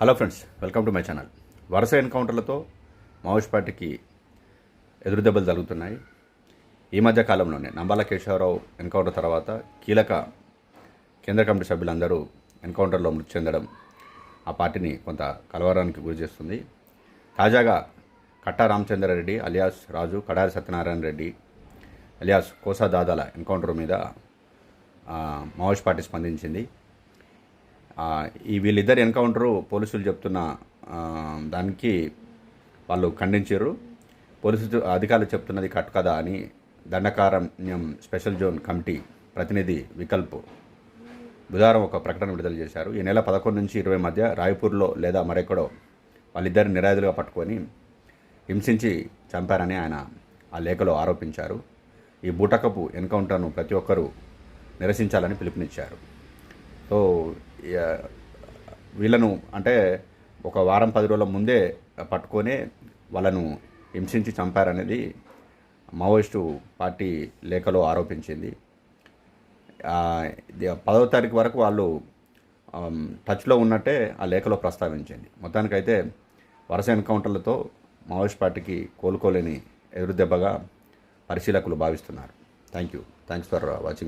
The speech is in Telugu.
Hello friends welcome to my channel. వరుస ఎన్కౌంటర్లతో మావోయిస్ట్ పార్టీకి ఎదురుదెబ్బలు జరుగుతున్నాయి ఈ మధ్య కాలంలోనే నంబాల కేశవరావు ఎన్కౌంటర్ తర్వాత కీలక కేంద్ర కమిటీ సభ్యులందరూ ఎన్కౌంటర్లో మృతి చెందడం ఆ పార్టీని కొంత కలవరానికి గురి చేస్తుంది. తాజాగా Katta Ramachandra Reddy alias Raju Kadari Satyanarayana Reddy alias Kosa దాదాల encounter మీద మావోయిస్ట్ పార్టీ స్పందించింది. ఈ వీళ్ళిద్దరు ఎన్కౌంటరు పోలీసులు చెప్తున్న దానికి వాళ్ళు ఖండించారు. పోలీసు అధికారులు చెప్తున్నది కట్ కదా అని దండకారణ్యం స్పెషల్ జోన్ కమిటీ ప్రతినిధి వికల్ప్ బుధవారం ఒక ప్రకటన విడుదల చేశారు. ఈ నెల పదకొండు నుంచి ఇరవై మధ్య రాయపూర్లో లేదా మరెక్కడో వాళ్ళిద్దరిని నిరాయుధులుగా పట్టుకొని హింసించి చంపారని ఆయన ఆ లేఖలో ఆరోపించారు. ఈ బూటకపు ఎన్కౌంటర్ను ప్రతి ఒక్కరూ నిరసించాలని పిలుపునిచ్చారు. సో వీళ్ళను అంటే ఒక వారం పది రోజుల ముందే పట్టుకొని వాళ్ళను హింసించి చంపారనేది మావోయిస్టు పార్టీ లేఖలో ఆరోపించింది. పదవ తారీఖు వరకు వాళ్ళు టచ్లో ఉన్నట్టే ఆ లేఖలో ప్రస్తావించింది. మొత్తానికైతే వరుస ఎన్కౌంటర్లతో మావోయిస్ట్ పార్టీకి కోలుకోలేని ఎదురుదెబ్బగా పరిశీలకులు భావిస్తున్నారు. Thank you. Thanks for watching